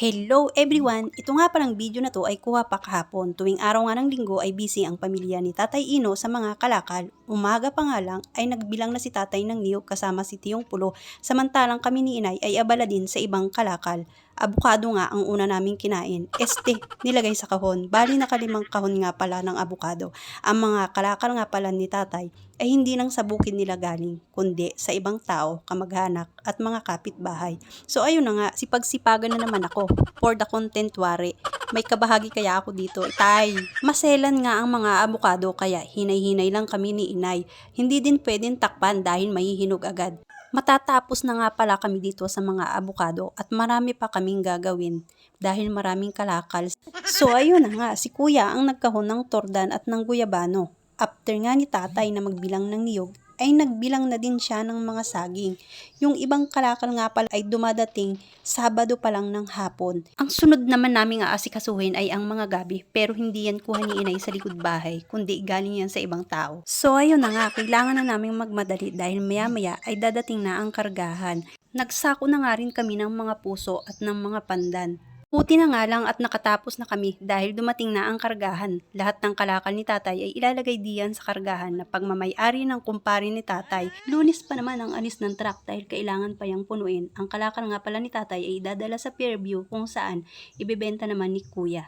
Hello everyone! Ito nga palang video na to ay kuha pa kahapon. Tuwing araw nga ng linggo ay busy ang pamilya ni Tatay Ino sa mga kalakal. Umaga pa nga lang ay nagbilang na si Tatay ng niyog kasama si Tiyong Pulo. Samantalang kami ni Inay ay abala din sa ibang kalakal. Abukado nga ang una naming kinain. Este, nilagay sa kahon. Bali nakalimang kahon nga pala ng abukado. Ang mga kalakal nga pala ni Tatay ay hindi nang sa bukid nila galing, kundi sa ibang tao, kamag-anak at mga kapitbahay. So ayun na nga, sipagsipagan na naman ako for the content wari. May kabahagi kaya ako dito. Tay, maselan nga ang mga abukado kaya hinay-hinay lang kami ni inay. Hindi din pwedeng takpan dahil mahihinog agad. Matatapos na nga pala kami dito sa mga abukado at marami pa kaming gagawin dahil maraming kalakal. So ayun na nga, si kuya ang nagkahon ng tordan at ng guyabano. After nga ni tatay na magbilang ng niyog, ay nagbilang na din siya ng mga saging. Yung ibang kalakal nga pala ay dumadating Sabado pa lang ng hapon. Ang sunod naman naming aasikasuhin ay ang mga gabi pero hindi yan kuha ni inay sa likod bahay kundi galing yan sa ibang tao. So ayun na nga, kailangan na naming magmadali dahil maya maya ay dadating na ang kargahan. Nagsako na nga rin kami ng mga puso at ng mga pandan. Puti na nga lang at nakatapos na kami dahil dumating na ang kargahan. Lahat ng kalakal ni tatay ay ilalagay diyan sa kargahan na pagmamayari ng kumpare ni tatay. Lunis pa naman ang alis ng truck dahil kailangan pa yang punuin. Ang kalakal nga pala ni tatay ay idadala sa Fairview kung saan ibebenta naman ni kuya.